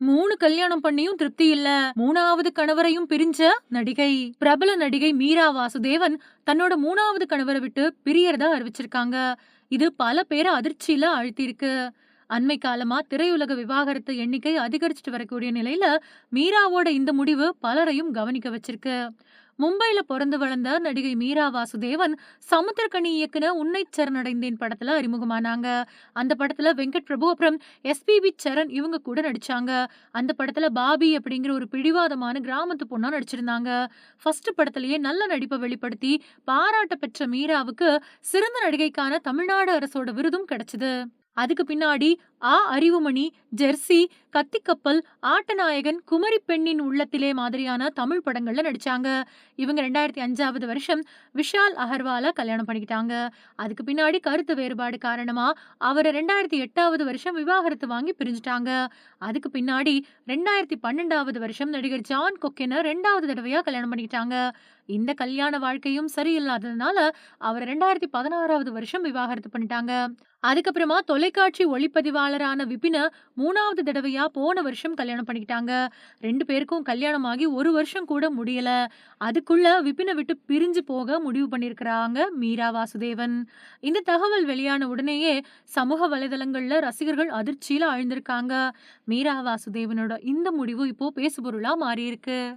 மூணு கல்யாணம் பண்ணியும் திருப்தி இல்ல. மூணாவது கணவரையும் பிரிஞ்ச நடிகை. பிரபல நடிகை மீரா வாசுதேவன் தன்னோட மூணாவது கணவரை விட்டு பிரியறதா அறிவிச்சிருக்காங்க. இது பல பேரை அதிர்ச்சியில அழுத்திருக்கு அண்மை காலமா திரையுலக விவாகரத்து எண்ணிக்கை அதிகரிச்சுட்டு வரக்கூடிய நிலையில, மீராவோட இந்த முடிவு பலரையும் கவனிக்க வச்சிருக்கு. மும்பைல பொறந்து வளர்ந்த நடிகை மீரா வாசுதேவன், சமுத்திரக்கணி இயக்குன "உன்னை சரணடைந்தேன்" படத்துல அறிமுகமானாங்க. அந்த படத்துல வெங்கட் பிரபு அப்புறம் எஸ்.பி.பி. சரண் இவங்க கூட நடிச்சாங்க. அந்த படத்துல பாபி அப்படிங்கிற ஒரு பிடிவாதமான கிராமத்து பொண்ணா நடிச்சிருந்தாங்க. ஃபர்ஸ்ட் படத்திலேயே நல்ல நடிப்பை வெளிப்படுத்தி பாராட்ட பெற்ற மீராவுக்கு சிறந்த நடிகைக்கான தமிழ்நாடு அரசோட விருதும் கிடைச்சது. அதுக்கு பின்னாடி ஆ. அறிவுமணி, ஜெர்சி, கத்திக்கப்பல், ஆட்டநாயகன், குமரி பெண்ணின் உள்ளத்திலே மாதிரியான தமிழ் படங்கள்ல நடிச்சாங்க. இவங்க 2005வது வருஷம் விஷால் அகர்வால கல்யாணம் பண்ணிக்கிட்டாங்க. அதுக்கு பின்னாடி கருத்து வேறுபாடு காரணமா அவர 2008வது வருஷம் விவாகரத்து வாங்கி பிரிஞ்சுட்டாங்க. அதுக்கு பின்னாடி 2012வது வருஷம் நடிகர் ஜான் கொக்கென 2வது தடவையா கல்யாணம் பண்ணிக்கிட்டாங்க. இந்த கல்யாண வாழ்க்கையும் சரியில்லாததுனால அவரை ரெண்டாயிரத்தி பதினாறாவது வருஷம் விவாகரத்து பண்ணிட்டாங்க. அதுக்கப்புறமா தொலைக்காட்சி ஒளிப்பதிவாளரான விபின மூணாவது தடவையா போன வருஷம் கல்யாணம் பண்ணிக்கிட்டாங்க. ரெண்டு பேருக்கும் கல்யாணம் ஆகி ஒரு வருஷம் கூட முடியல. அதுக்குள்ள விபின விட்டு பிரிஞ்சு போக முடிவு பண்ணியிருக்கிறாங்க மீரா வாசுதேவன். இந்த தகவல் வெளியான உடனேயே சமூக வலைதளங்கள்ல ரசிகர்கள் அதிர்ச்சியில ஆழ்ந்திருக்காங்க. மீரா வாசுதேவனோட இந்த முடிவு இப்போ பேசுபொருளா மாறியிருக்கு.